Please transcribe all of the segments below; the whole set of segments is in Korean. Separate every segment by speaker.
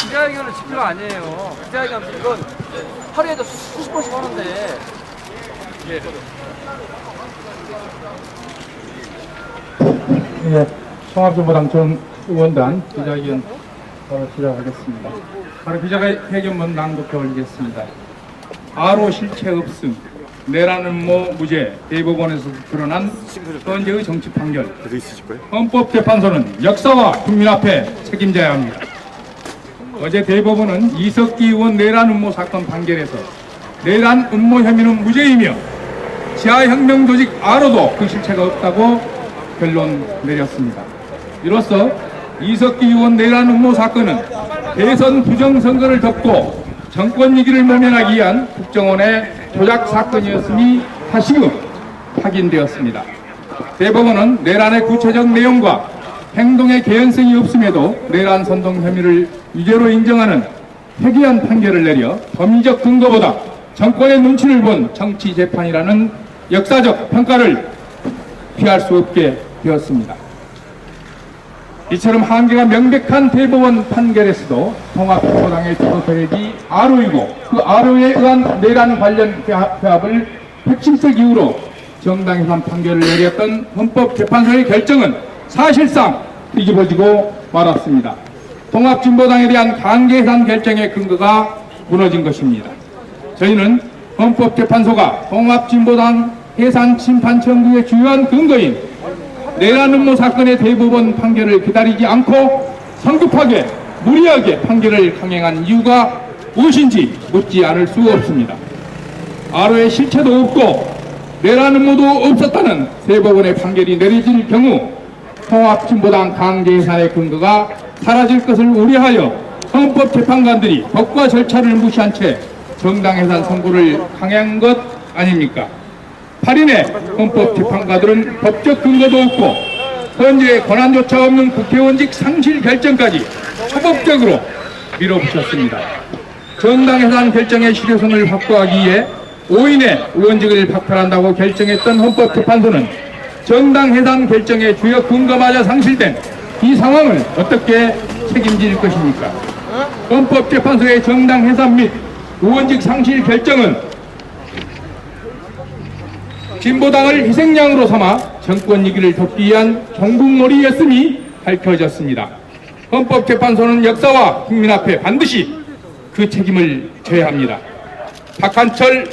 Speaker 1: 기자회견은 지표가 아니에요. 기자회견 이건 하루에도 수- 수십 번씩 하는데
Speaker 2: 예, 통합정보당 전 의원단 기자회견 바로 시작하겠습니다. 바로 기자회견문 낭독해 올리겠습니다. 아로 실체 없음, 내라는 모 무죄, 대법원에서 드러난 현재의 정치 판결? 헌법재판소는 역사와 국민 앞에 책임져야 합니다. 어제 대법원은 이석기 의원 내란 음모 사건 판결에서 내란 음모 혐의는 무죄이며 지하혁명 조직 아로도 그 실체가 없다고 결론 내렸습니다. 이로써 이석기 의원 내란 음모 사건은 대선 부정선거를 덮고 정권 위기를 모면하기 위한 국정원의 조작 사건이었음이 다시금 확인되었습니다. 대법원은 내란의 구체적 내용과 행동의 개연성이 없음에도 내란 선동 혐의를 유죄로 인정하는 회개한 판결을 내려 범위적 근거보다 정권의 눈치를 본 정치 재판이라는 역사적 평가를 피할 수 없게 되었습니다. 이처럼 한계가 명백한 대법원 판결에서도 통합진보당의 주도세력이 아로이고 그 아로에 의한 내란 관련 회합을 핵심적 이유로 정당 해산 판결을 내렸던 헌법재판소의 결정은 사실상 뒤집어지고 말았습니다. 통합진보당에 대한 강제 해산 결정의 근거가 무너진 것입니다. 저희는 헌법재판소가 통합진보당 해산 심판 청구의 주요한 근거인 내란 음모 사건의 대법원 판결을 기다리지 않고 성급하게 무리하게 판결을 강행한 이유가 무엇인지 묻지 않을 수 없습니다. 아로의 실체도 없고 내란 음모도 없었다는 대법원의 판결이 내려질 경우 통합진보당 강제 해산의 근거가 사라질 것을 우려하여 헌법재판관들이 법과 절차를 무시한 채 정당 해산 선고를 강행한 것 아닙니까? 8인의 헌법 재판관들은 법적 근거도 없고 현재 권한조차 없는 국회의원직 상실 결정까지 초법적으로 밀어붙였습니다. 정당 해산 결정의 실효성을 확보하기 위해 5인의 의원직을 박탈한다고 결정했던 헌법재판소는 정당 해산 결정의 주요 근거마저 상실된 이 상황을 어떻게 책임질 것입니까? 헌법재판소의 정당 해산 및 의원직 상실 결정은 진보당을 희생양으로 삼아 정권 위기를 덮기 위한 종북놀이였음이 밝혀졌습니다. 헌법재판소는 역사와 국민 앞에 반드시 그 책임을 져야 합니다. 박한철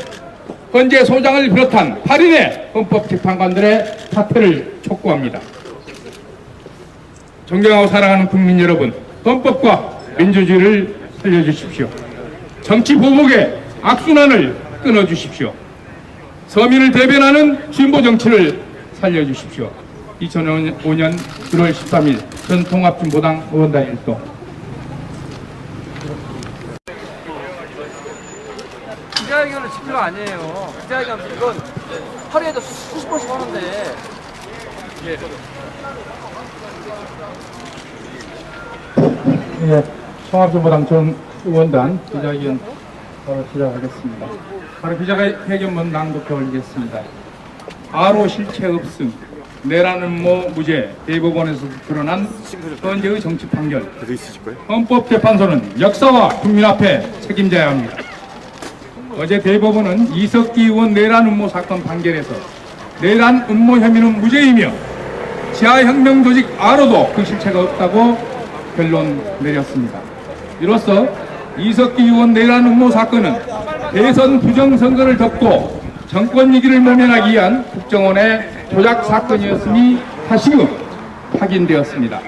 Speaker 2: 헌재 소장을 비롯한 8인의 헌법재판관들의 사퇴를 촉구합니다. 존경하고 사랑하는 국민 여러분, 헌법과 민주주의를 살려주십시오. 정치 보복의 악순환을 끊어주십시오. 서민을 대변하는 진보 정치를 살려주십시오. 2005년 1월 13일 전 통합진보당 의원단 일동
Speaker 1: 기자회견은 지표가 아니에요. 기자회견 이건 하루에도 수- 수십 번씩 하는데
Speaker 2: 예, 통합진보당 전 의원단 기자회견 바로 시작하겠습니다. 바로 기자회견문 낭독해 올리겠습니다. 아로 실체 없음, 내라는 모 무죄, 대법원에서 드러난 현재의 정치 판결? 헌법재판소는 역사와 국민 앞에 책임져야 합니다. 어제 대법원은 이석기 의원 내란 음모 사건 판결에서 내란 음모 혐의는 무죄이며 지하혁명 조직 아로도 그 실체가 없다고 결론 내렸습니다. 이로써 이석기 의원 내란 음모 사건은 대선 부정선거를 덮고 정권 위기를 모면하기 위한 국정원의 조작 사건이었음이 다시금 확인되었습니다.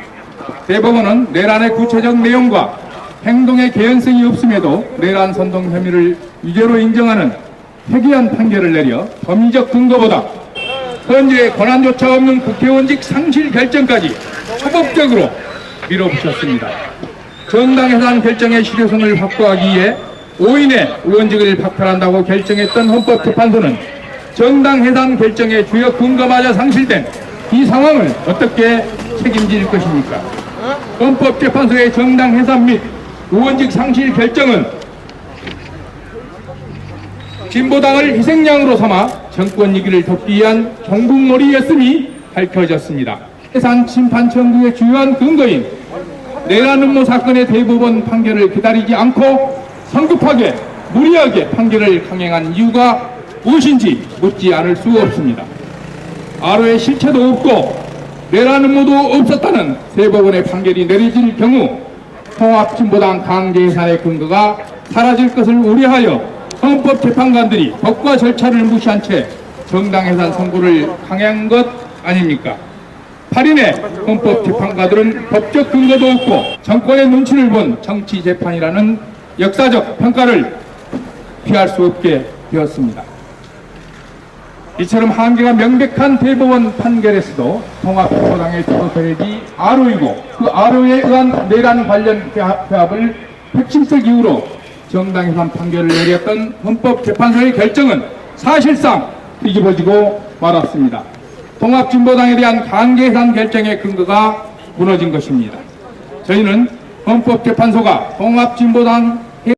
Speaker 2: 대법원은 내란의 구체적 내용과 행동의 개연성이 없음에도 내란 선동 혐의를 유죄로 인정하는 회개한 판결을 내려 범위적 근거보다 현재 권한조차 없는 국회의원직 상실 결정까지 초법적으로 밀어붙였습니다. 정당 해산 결정의 실효성을 확보하기 위해 5인의 의원직을 박탈한다고 결정했던 헌법재판소는 정당 해산 결정의 주요 근거마저 상실된 이 상황을 어떻게 책임질 것입니까? 헌법재판소의 정당 해산 및 의원직 상실 결정은 진보당을 희생양으로 삼아 정권 위기를 덮기 위한 종북놀이였음이 밝혀졌습니다. 해산 심판 청구의 주요한 근거인 내란 음모 사건의 대법원 판결을 기다리지 않고 성급하게 무리하게 판결을 강행한 이유가 무엇인지 묻지 않을 수 없습니다. 아로의 실체도 없고 내란 음모도 없었다는 대법원의 판결이 내려질 경우 통합진보당 강제 해산의 근거가 사라질 것을 우려하여 헌법재판관들이 법과 절차를 무시한 채 정당 해산 선고를 강행한 것 아닙니까? 8인의 헌법 재판관들은 법적 근거도 없고 정권의 눈치를 본 정치 재판이라는 역사적 평가를 피할 수 없게 되었습니다. 이처럼 한계가 명백한 대법원 판결에서도 통합진보당의 주도세력이 아로이고 그 아로에 의한 내란 관련 회합을 핵심적 이유로 정당해산 판결을 내렸던 헌법재판소의 결정은 사실상 뒤집어지고 말았습니다. 통합진보당에 대한 강제해산 결정의 근거가 무너진 것입니다. 저희는 헌법재판소가 통합진보당